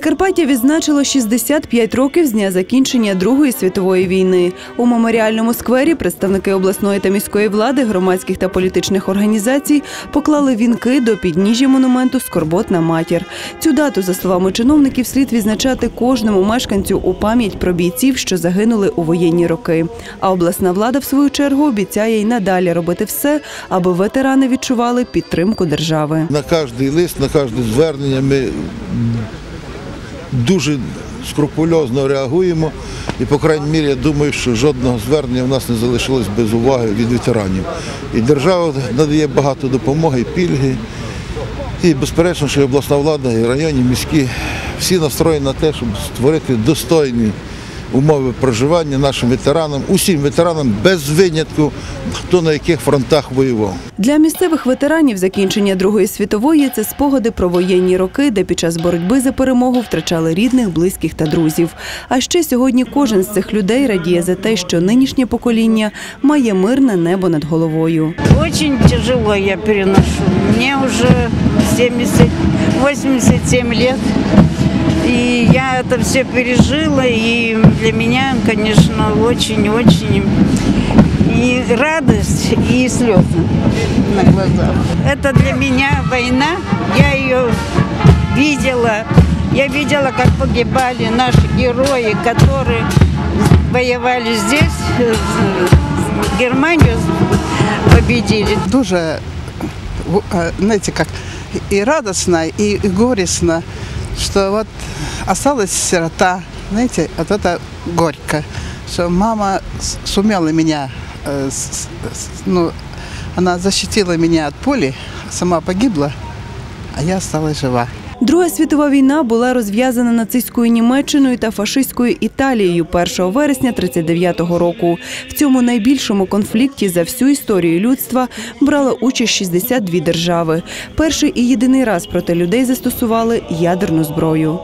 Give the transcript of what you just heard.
Прикарпаття відзначило 65 років з дня закінчення Другої світової війни. У меморіальному сквері представники обласної та міської влади, громадських та політичних організацій поклали вінки до підніжжя монументу Скорботна матір. Цю дату, за словами чиновників, слід відзначати кожному мешканцю у пам'ять про бійців, що загинули у воєнні роки. А обласна влада, в свою чергу, обіцяє й надалі робити все, аби ветерани відчували підтримку держави. На кожний лист, на кожне звернення ми дуже скрупульозно реагуємо. І, по крайній мірі, я думаю, що жодного звернення в нас не залишилось без уваги від ветеранів. І держава надає багато допомоги, пільги. І, безперечно, що і обласна влада, і районні, міські, всі настроєні на те, щоб створити достойні умови проживання нашим ветеранам, усім ветеранам без винятку, хто на яких фронтах воював. Для місцевих ветеранів закінчення Другої світової це спогади про воєнні роки, де під час боротьби за перемогу втрачали рідних, близьких та друзів. А ще сьогодні кожен з цих людей радіє за те, що нинішнє покоління має мирне небо над головою. Очень тяжело я переношу. Мне уже 70, 87 лет. И я это все пережила, и для меня, конечно, очень-очень и радость, и слезы на глазах. Это для меня война, я ее видела. Я видела, как погибали наши герои, которые воевали здесь, Германию победили. дуже, э, знаете, как и радостно, и горестно, что вот осталась сирота, знаете, вот это горько, что мама сумела меня, э, ну, она защитила меня от пули, сама погибла, а я осталась жива. Друга світова війна була розв'язана нацистською Німеччиною та фашистською Італією 1 вересня 39-го року. В цьому найбільшому конфлікті за всю історію людства брала участь 62 держави. Перший і єдиний раз проти людей застосували ядерну зброю.